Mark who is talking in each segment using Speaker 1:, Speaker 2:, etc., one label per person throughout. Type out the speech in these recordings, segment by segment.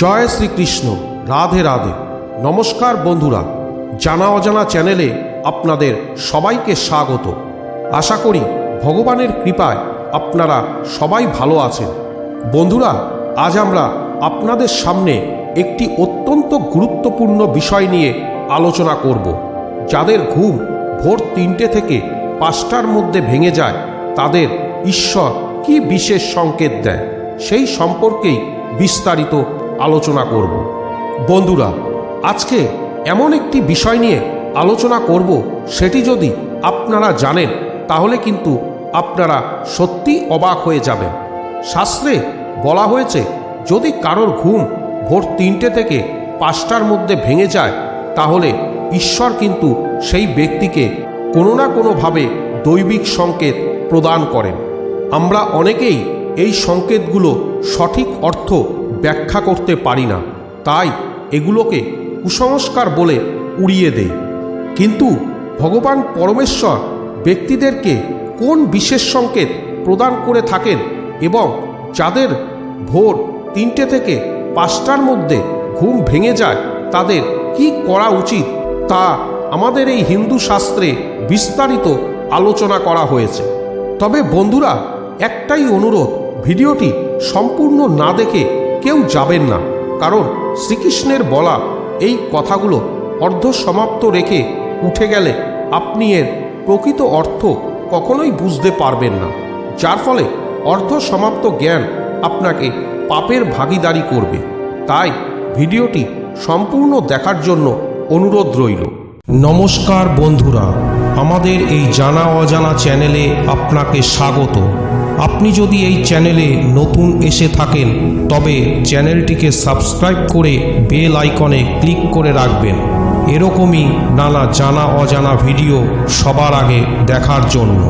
Speaker 1: জয় শ্রীকৃষ্ণ, রাধে রাধে। নমস্কার বন্ধুরা, জানা অজানা চ্যানেলে আপনাদের সবাইকে স্বাগত। আশা করি ভগবানের কৃপায় আপনারা সবাই ভালো আছেন। বন্ধুরা, আজ আমরা আপনাদের সামনে একটি অত্যন্ত গুরুত্বপূর্ণ বিষয় নিয়ে আলোচনা করব, যাদের ঘুম ভোর তিনটে থেকে পাঁচটার মধ্যে ভেঙে যায়, তাদের ঈশ্বর কি বিশেষ সংকেত দেয়, সেই সম্পর্কেই বিস্তারিত আলোচনা করব। বন্ধুরা, আজকে এমন একটি বিষয় নিয়ে আলোচনা করব, সেটি যদি আপনারা জানেন, তাহলে কিন্তু আপনারা সত্যি অবাক হয়ে যাবেন। শাস্ত্রে বলা হয়েছে, যদি কারোর ঘুম ভোর তিনটে থেকে পাঁচটার মধ্যে ভেঙে যায়, তাহলে ঈশ্বর কিন্তু সেই ব্যক্তিকে কোনো না কোনোভাবে দৈবিক সংকেত প্রদান করেন। আমরা অনেকেই এই সংকেতগুলো সঠিক অর্থ ব্যাখ্যা করতে পারি না। তাই এগুলোকে কুসংস্কার বলে উড়িয়ে দেই। কিন্তু ভগবান পরমেশ্বর ব্যক্তিদেরকে কোন বিশেষ সংকেত প্রদান করে থাকেন এবং যাদের ভোর তিনটে থেকে পাঁচটার মধ্যে ঘুম ভেঙে যায়, তাদের কি করা উচিত তা আমাদের এই হিন্দু শাস্ত্রে বিস্তারিত আলোচনা করা হয়েছে। তবে বন্ধুরা, একটাই অনুরোধ, ভিডিওটি সম্পূর্ণ না দেখে কেউ যাবেন না। কারণ শ্রীকৃষ্ণের বলা এই কথাগুলো অর্ধ সমাপ্ত রেখে উঠে গেলে আপনি এর প্রকৃত অর্থ কখনোই বুঝতে পারবেন না। যার ফলে অর্ধ সমাপ্ত জ্ঞান আপনাকে পাপের ভাগিদারি করবে। তাই ভিডিওটি সম্পূর্ণ দেখার জন্য অনুরোধ রইল। নমস্কার বন্ধুরা, আমাদের এই জানা অজানা চ্যানেলে আপনাকে স্বাগত। আপনি যদি এই চ্যানেলে নতুন এসে থাকেন, তবে চ্যানেলটিকে সাবস্ক্রাইব করে বেল আইকনে ক্লিক করে রাখবেন। এরকমই নানা জানা অজানা ভিডিও সবার আগে দেখার জন্য।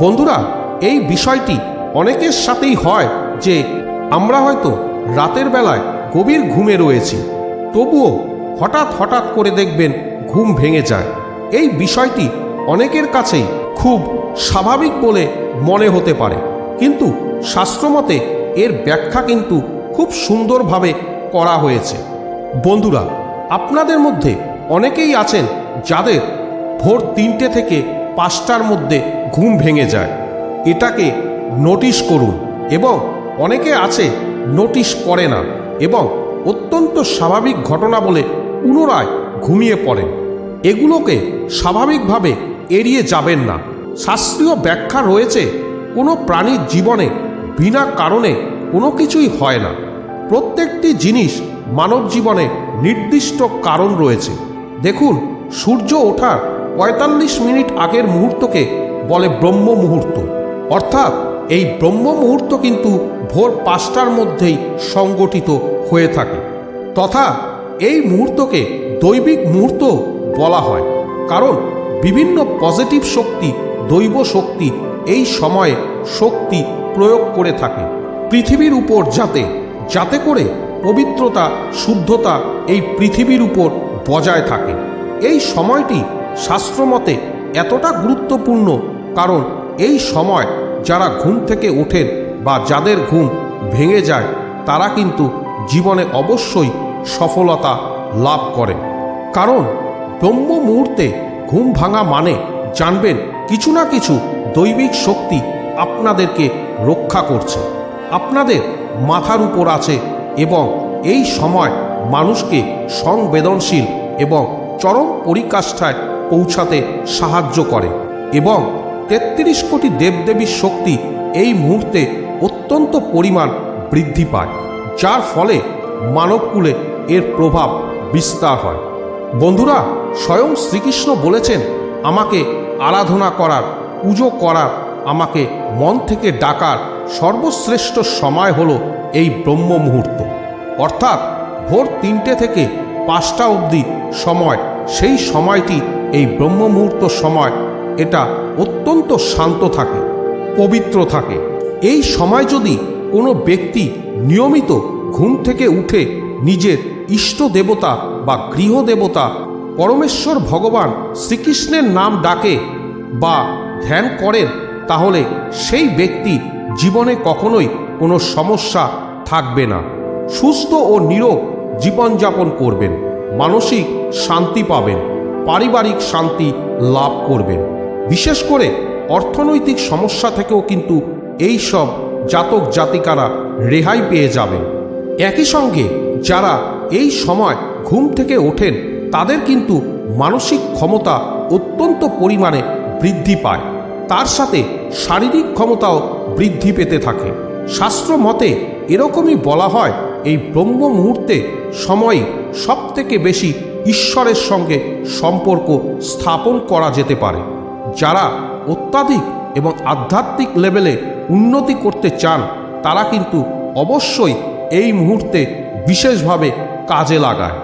Speaker 1: বন্ধুরা, এই বিষয়টি অনেকের সাথেই হয় যে আমরা হয়তো রাতের বেলায় গভীর ঘুমে রয়েছি, তবুও হঠাৎ হঠাৎ করে দেখবেন ঘুম ভেঙে যায়। এই বিষয়টি অনেকের কাছেই খুব স্বাভাবিক বলে মনে হতে পারে। কিন্তু শাস্ত্রমতে এর ব্যাখ্যা কিন্তু খুব সুন্দরভাবে করা হয়েছে। বন্ধুরা, আপনাদের মধ্যে অনেকেই আছেন যাদের ভোর তিনটে থেকে পাঁচটার মধ্যে ঘুম ভেঙে যায়। এটাকে নোটিশ করুন এবং অনেকে আছে নোটিশ করে না এবং অত্যন্ত স্বাভাবিক ঘটনা বলে পুনরায় ঘুমিয়ে পড়েন। এগুলোকে স্বাভাবিকভাবে এড়িয়ে যাবেন না। শাস্ত্রীয় ব্যাখ্যা রয়েছে, কোনো প্রাণীর জীবনে বিনা কারণে কোনো কিছুই হয় না। প্রত্যেকটি জিনিস মানব জীবনে নির্দিষ্ট কারণ রয়েছে। দেখুন, সূর্য ওঠার পঁয়তাল্লিশ মিনিট আগের মুহূর্তকে বলে ব্রহ্ম মুহূর্ত। অর্থাৎ এই ব্রহ্ম মুহূর্ত কিন্তু ভোর পাঁচটার মধ্যেই সংগঠিত হয়ে থাকে। তথা এই মুহূর্তকে দৈবিক মুহূর্ত বলা হয়। কারণ বিভিন্ন পজিটিভ শক্তি, দৈব শক্তি এই সময়ে শক্তি প্রয়োগ করে থাকে। পৃথিবীর উপর যাতে যাতে করে পবিত্রতা, শুদ্ধতা এই পৃথিবীর উপর বজায় থাকে। এই সময়টি শাস্ত্রমতে এতটা গুরুত্বপূর্ণ, কারণ এই সময় যারা ঘুম থেকে ওঠেন বা যাদের ঘুম ভেঙে যায়, তারা কিন্তু জীবনে অবশ্যই সফলতা লাভ করে। কারণ ব্রহ্ম মুহূর্তে ঘুম ভাঙা মানে জানবেন কিছু না কিছু দৈবিক শক্তি আপনাদেরকে রক্ষা করছে। আপনাদের মাথার উপর আছে এবং এই সময় মানুষকে সংবেদনশীল এবং চরম পরিকাষ্ঠায় পৌঁছাতে সাহায্য করে এবং তেত্রিশ কোটি দেবদেবীর শক্তি এই মুহূর্তে অত্যন্ত পরিমাণ বৃদ্ধি পায়, যার ফলে মানবকুলে এর প্রভাব বিস্তার হয়। বন্ধুরা, স্বয়ং শ্রীকৃষ্ণ বলেছেন, আমাকে আরাধনা করার, পুজো করার, আমাকে মন থেকে ডাকার সর্বশ্রেষ্ঠ সময় হলো এই ব্রহ্ম মুহূর্ত। অর্থাৎ ভোর তিনটে থেকে পাঁচটা অবধি সময়, সেই সময়টি, এই ব্রহ্ম মুহূর্ত সময়, এটা অত্যন্ত শান্ত থাকে, পবিত্র থাকে। এই সময় যদি কোনো ব্যক্তি নিয়মিত ঘুম থেকে উঠে নিজের ইষ্ট দেবতা বা গৃহদেবতা পরমেশ্বর ভগবান শ্রীকৃষ্ণের নাম ডাকে বা ধ্যান করেন, তাহলে সেই ব্যক্তি জীবনে কখনোই কোনো সমস্যা থাকবে না। সুস্থ ও নিরোগ জীবনযাপন করবেন, মানসিক শান্তি পাবেন, পারিবারিক শান্তি লাভ করবেন। বিশেষ করে অর্থনৈতিক সমস্যা থেকেও কিন্তু এই সব জাতক জাতিকারা রেহাই পেয়ে যাবেন। একই সঙ্গে যারা এই সময় ঘুম থেকে ওঠেন, তাদের কিন্তু মানসিক ক্ষমতা অত্যন্ত পরিমাণে বৃদ্ধি পায়। তার সাথে শারীরিক ক্ষমতাও বৃদ্ধি পেতে থাকে। শাস্ত্র মতে এরকমই বলা হয়, এই ব্রহ্ম মুহূর্তে সময়ই সব থেকে বেশি ঈশ্বরের সঙ্গে সম্পর্ক স্থাপন করা যেতে পারে। যারা অত্যাধিক এবং আধ্যাত্মিক লেভেলে উন্নতি করতে চান, তারা কিন্তু অবশ্যই এই মুহূর্তে বিশেষভাবে কাজে লাগায়।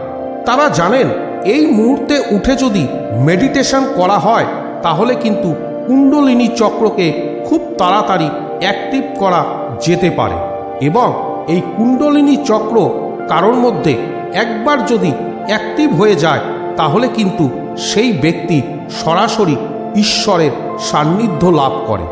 Speaker 1: তারা জানেন, এই মুহূর্তে উঠে যদি মেডিটেশন করা হয়, তাহলে কিন্তু কুণ্ডলিনী চক্রকে খুব তাড়াতাড়ি অ্যাক্টিভ করা যেতে পারে এবং এই কুণ্ডলিনী চক্র কারোর মধ্যে একবার যদি অ্যাক্টিভ হয়ে যায়, তাহলে কিন্তু সেই ব্যক্তি সরাসরি ঈশ্বরের সান্নিধ্য লাভ করে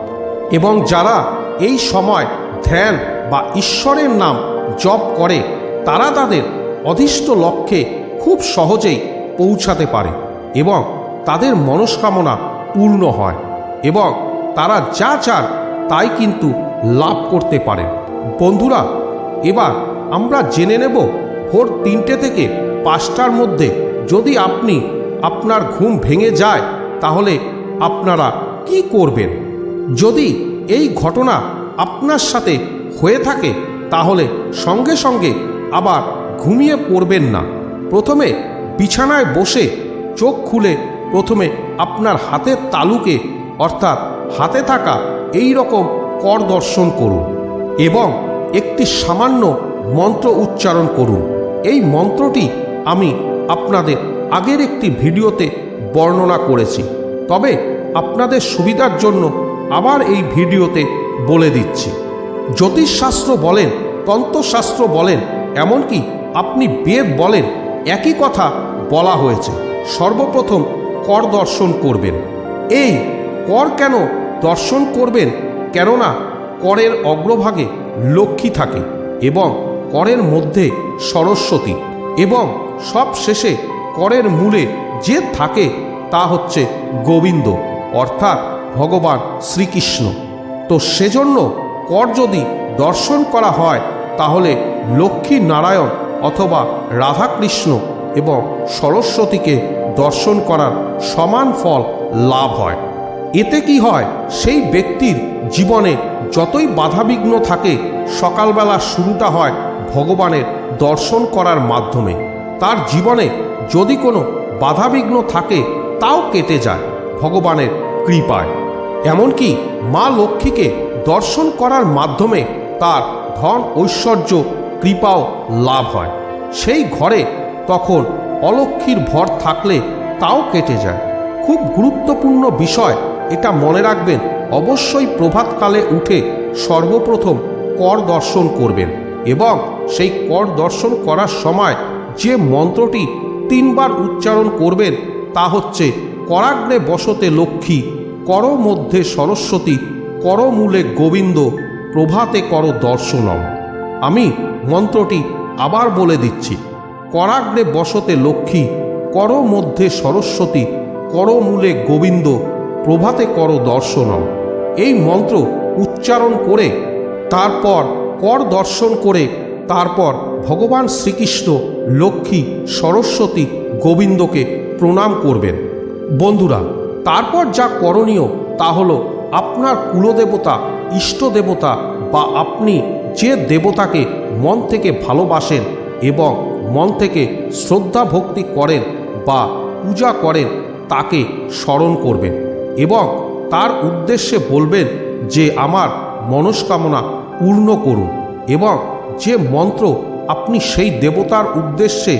Speaker 1: এবং যারা এই সময় ধ্যান বা ঈশ্বরের নাম জপ করে, তারা তাদের অধিষ্ঠ লক্ষ্যে খুব সহজেই পৌঁছাতে পারে এবং তাদের মনস্কামনা পূর্ণ হয় এবং তারা যা চান তাই কিন্তু লাভ করতে পারেন বন্ধুরা, এবার আমরা জেনে নেব ভোর তিনটে থেকে পাঁচটার মধ্যে যদি আপনি আপনার ঘুম ভেঙে যায়, তাহলে আপনারা কি করবেন? যদি এই ঘটনা আপনার সাথে হয়ে থাকে, তাহলে সঙ্গে সঙ্গে আবার ঘুমিয়ে পড়বেন না। প্রথমে বিছানায় বসে চোখ খুলে প্রথমে আপনার হাতের তালুকে, অর্থাৎ হাতে থাকা এই রকম কর দর্শন করুন এবং একটি সামান্য মন্ত্র উচ্চারণ করুন। এই মন্ত্রটি আমি আপনাদের আগের একটি ভিডিওতে বর্ণনা করেছি। তবে আপনাদের সুবিধার জন্য আবার এই ভিডিওতে বলে দিচ্ছি। জ্যোতিষশাস্ত্র বলেন, তন্ত্রশাস্ত্র বলেন, এমনকি আপনি বেদ বলেন, একই কথা বলা হয়েছে। সর্বপ্রথম কর দর্শন করবেন। এই কর কেন দর্শন করবেন? কেননা করের অগ্রভাগে লক্ষ্মী থাকে এবং করের মধ্যে সরস্বতী এবং সব শেষে করের মূলে যে থাকে তা হচ্ছে গোবিন্দ, অর্থাৎ ভগবান শ্রীকৃষ্ণ। তো সেজন্য কর যদি দর্শন করা হয়, তাহলে লক্ষ্মী নারায়ণ অথবা রাধাকৃষ্ণ এবং সরস্বতীকে দর্শন করার সমান ফল লাভ হয়। এতে কি হয়, সেই ব্যক্তির জীবনে যতই বাধাবিঘ্ন থাকে, সকালবেলা শুরুটা হয় ভগবানের দর্শন করার মাধ্যমে। তার জীবনে যদি কোনো বাধাবিঘ্ন থাকে, তাও কেটে যায় ভগবানের কৃপায়। এমনকি মা লক্ষ্মীকে দর্শন করার মাধ্যমে তার ধন ঐশ্বর্য কৃপাও লাভ হয়। সেই ঘরে তখন অলক্ষীর ভর থাকলে তাও কেটে যায়। খুব গুরুত্বপূর্ণ বিষয় এটা মনে রাখবেন, অবশ্যই প্রভাতকালে উঠে সর্বপ্রথম কর দর্শন করবেন এবং সেই কর দর্শন করার সময় যে মন্ত্রটি তিনবার উচ্চারণ করবেন তা হচ্ছে, করাগ্নে বসতে লক্ষ্মী, কর মধ্যে সরস্বতী করমূলে গোবিন্দ, প্রভাতে কর দর্শনম। আমি মন্ত্রটি আবার বলে দিচ্ছি। করাগ্রে বসতে লক্ষ্মী, কর মধ্যে সরস্বতী করমূলে গোবিন্দ, প্রভাতে কর দর্শনম এই মন্ত্র উচ্চারণ করে, তারপর কর দর্শন করে, তারপর ভগবান শ্রীকৃষ্ণ, লক্ষ্মী, সরস্বতী, গোবিন্দকে প্রণাম করবেন। বন্ধুরা, তারপর যা করণীয় তা হলো আপনার কুলদেবতা ইষ্ট দেবতা বা আপনি যে দেবতাকে মন থেকে ভালোবাসেন এবং মন থেকে শ্রদ্ধা ভক্তি করেন বা পূজা করেন, তাকে স্মরণ করবেন এবং তার উদ্দেশ্যে বলবেন যে আমার মনস্কামনা পূর্ণ করুন এবং যে মন্ত্র আপনি সেই দেবতার উদ্দেশ্যে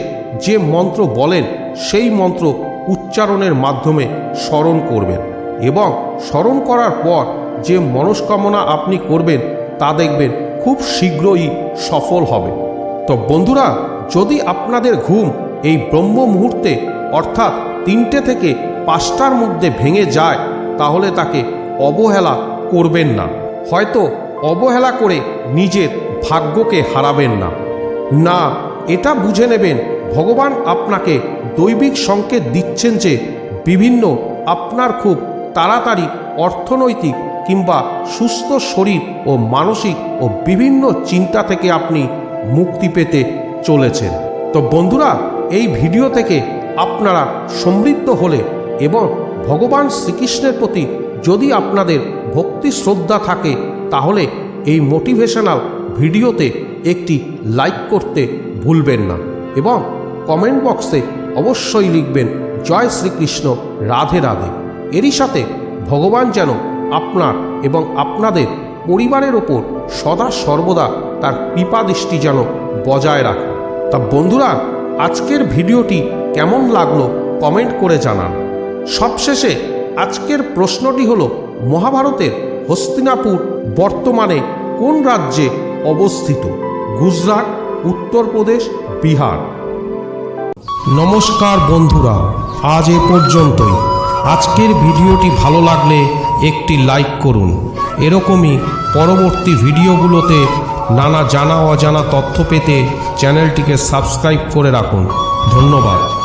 Speaker 1: যে মন্ত্র বলেন, সেই মন্ত্র উচ্চারণের মাধ্যমে স্মরণ করবেন এবং স্মরণ করার পর যে মনস্কামনা আপনি করবেন, তা দেখবেন খুব শীঘ্রই সফল হবে। তো বন্ধুরা, যদি আপনাদের ঘুম এই ব্রহ্ম মুহূর্তে, অর্থাৎ তিনটে থেকে পাঁচটার মধ্যে ভেঙে যায়, তাহলে তাকে অবহেলা করবেন না। হয়তো অবহেলা করে নিজের ভাগ্যকে হারাবেন না। না, এটা বুঝে নেবেন, ভগবান আপনাকে দৈবিক সংকেত দিচ্ছেন যে, বিভিন্ন আপনার খুব তাড়াতাড়ি অর্থনৈতিক কিংবা সুস্থ শরীর ও মানসিক ও বিভিন্ন চিন্তা থেকে আপনি মুক্তি পেতে চলেছেন। তো বন্ধুরা, এই ভিডিও থেকে আপনারা সমৃদ্ধ হলে এবং ভগবান শ্রীকৃষ্ণের প্রতি যদি আপনাদের ভক্তি শ্রদ্ধা থাকে, তাহলে এই মোটিভেশনাল ভিডিওতে একটি লাইক করতে ভুলবেন না এবং কমেন্ট বক্সে অবশ্যই লিখবেন, জয় শ্রীকৃষ্ণ, রাধে রাধে। এরই সাথে ভগবান যেন আপনার এবং আপনাদের পরিবারের ওপর সদা সর্বদা তার কৃপা দৃষ্টি যেন বজায় রাখে। তা বন্ধুরা, আজকের ভিডিওটি কেমন লাগল কমেন্ট করে জানান। সবশেষে আজকের প্রশ্নটি হল, মহাভারতের হস্তিনাপুর বর্তমানে কোন রাজ্যে অবস্থিত? গুজরাট, উত্তরপ্রদেশ, বিহার। নমস্কার বন্ধুরা, আজ এ পর্যন্তই। আজকের ভিডিওটি ভালো লাগলে একটি লাইক করুন। এরকমই পরবর্তী ভিডিওগুলোতে নানা জানা অজানা তথ্য পেতে চ্যানেলটিকে সাবস্ক্রাইব করে রাখুন। ধন্যবাদ।